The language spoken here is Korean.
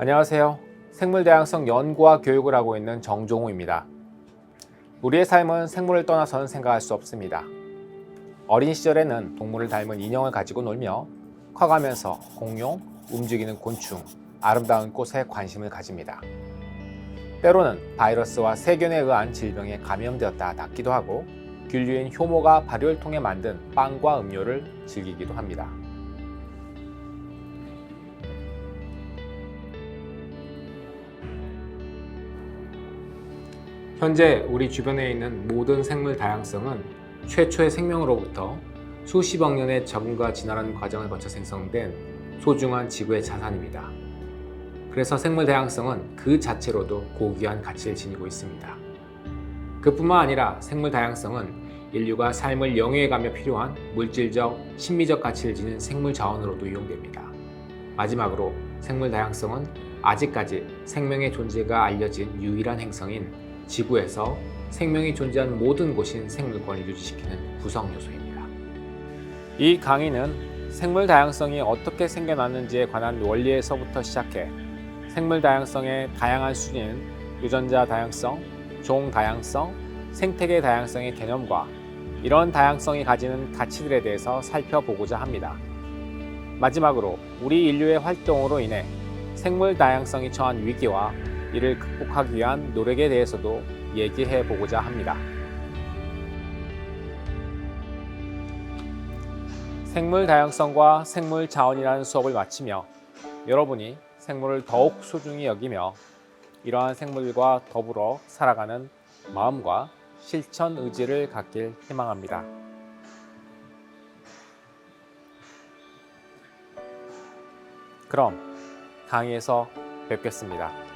안녕하세요. 생물 다양성 연구와 교육을 하고 있는 정종우입니다. 우리의 삶은 생물을 떠나서는 생각할 수 없습니다. 어린 시절에는 동물을 닮은 인형을 가지고 놀며 커가면서 공룡, 움직이는 곤충, 아름다운 꽃에 관심을 가집니다. 때로는 바이러스와 세균에 의한 질병에 감염되었다 낫기도 하고 균류인 효모가 발효를 통해 만든 빵과 음료를 즐기기도 합니다. 현재 우리 주변에 있는 모든 생물 다양성은 최초의 생명으로부터 수십억 년의 적응과 진화라는 과정을 거쳐 생성된 소중한 지구의 자산입니다. 그래서 생물 다양성은 그 자체로도 고귀한 가치를 지니고 있습니다. 그뿐만 아니라 생물 다양성은 인류가 삶을 영위해가며 필요한 물질적, 심미적 가치를 지닌 생물 자원으로도 이용됩니다. 마지막으로 생물 다양성은 아직까지 생명의 존재가 알려진 유일한 행성인 지구에서 생명이 존재하는 모든 곳인 생물권을 유지시키는 구성 요소입니다. 이 강의는 생물 다양성이 어떻게 생겨났는지에 관한 원리에서부터 시작해 생물 다양성의 다양한 수준인 유전자 다양성, 종 다양성, 생태계 다양성의 개념과 이런 다양성이 가지는 가치들에 대해서 살펴보고자 합니다. 마지막으로 우리 인류의 활동으로 인해 생물 다양성이 처한 위기와 이를 극복하기 위한 노력에 대해서도 얘기해 보고자 합니다. 생물 다양성과 생물 자원이라는 수업을 마치며 여러분이 생물을 더욱 소중히 여기며 이러한 생물과 더불어 살아가는 마음과 실천 의지를 갖길 희망합니다. 그럼 강의에서 뵙겠습니다.